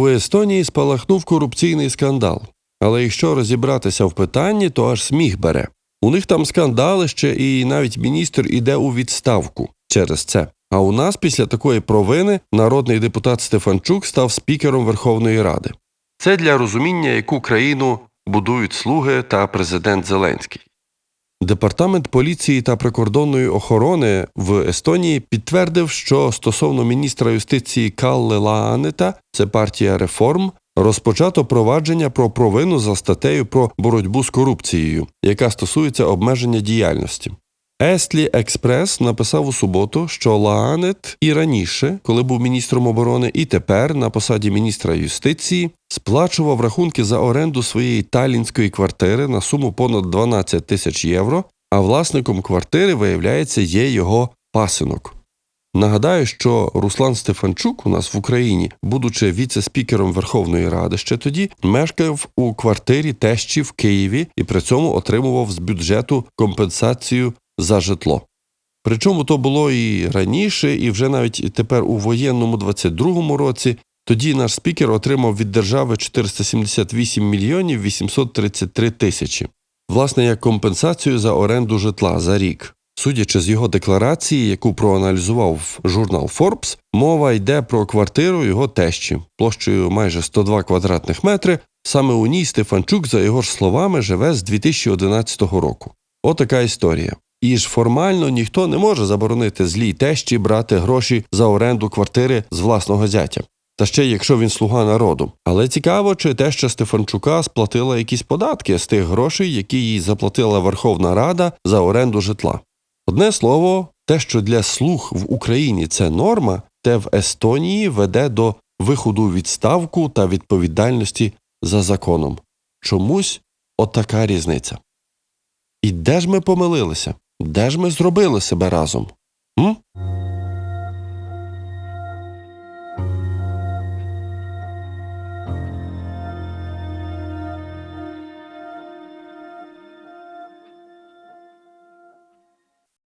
У Естонії спалахнув корупційний скандал. Але якщо розібратися в питанні, то аж сміх бере. У них там скандалище, і навіть міністр іде у відставку через це. А у нас після такої провини народний депутат Стефанчук став спікером Верховної Ради. Це для розуміння, яку країну будують слуги та президент Зеленський. Департамент поліції та прикордонної охорони в Естонії підтвердив, що стосовно міністра юстиції Калле Лаанета, це партія реформ, розпочато провадження про провину за статтею про боротьбу з корупцією, яка стосується обмеження діяльності. Естлі Експрес написав у суботу, що Лаанет і раніше, коли був міністром оборони, і тепер на посаді міністра юстиції сплачував рахунки за оренду своєї талінської квартири на суму понад 12 тисяч євро, а власником квартири, виявляється, є його пасинок. Нагадаю, що Руслан Стефанчук у нас в Україні, будучи віце-спікером Верховної Ради ще тоді, мешкав у квартирі тещі в Києві і при цьому отримував з бюджету компенсацію за житло. Причому то було і раніше, і вже навіть тепер у воєнному 22-му році. Тоді наш спікер отримав від держави 478 мільйонів 833 тисячі, власне, як компенсацію за оренду житла за рік. Судячи з його декларації, яку проаналізував журнал Forbes, мова йде про квартиру його тещі площею майже 102 квадратних метри. Саме у ній Стефанчук, за його ж словами, живе з 2011 року. Отака історія. І ж формально ніхто не може заборонити злій тещі брати гроші за оренду квартири з власного зятя. Та ще якщо він слуга народу. Але цікаво, чи теща Стефанчука сплатила якісь податки з тих грошей, які їй заплатила Верховна Рада за оренду житла. Одне слово, те, що для слуг в Україні це норма, те в Естонії веде до виходу відставку та відповідальності за законом. Чомусь отака різниця. І де ж ми помилилися? Де ж ми зробили себе разом? М?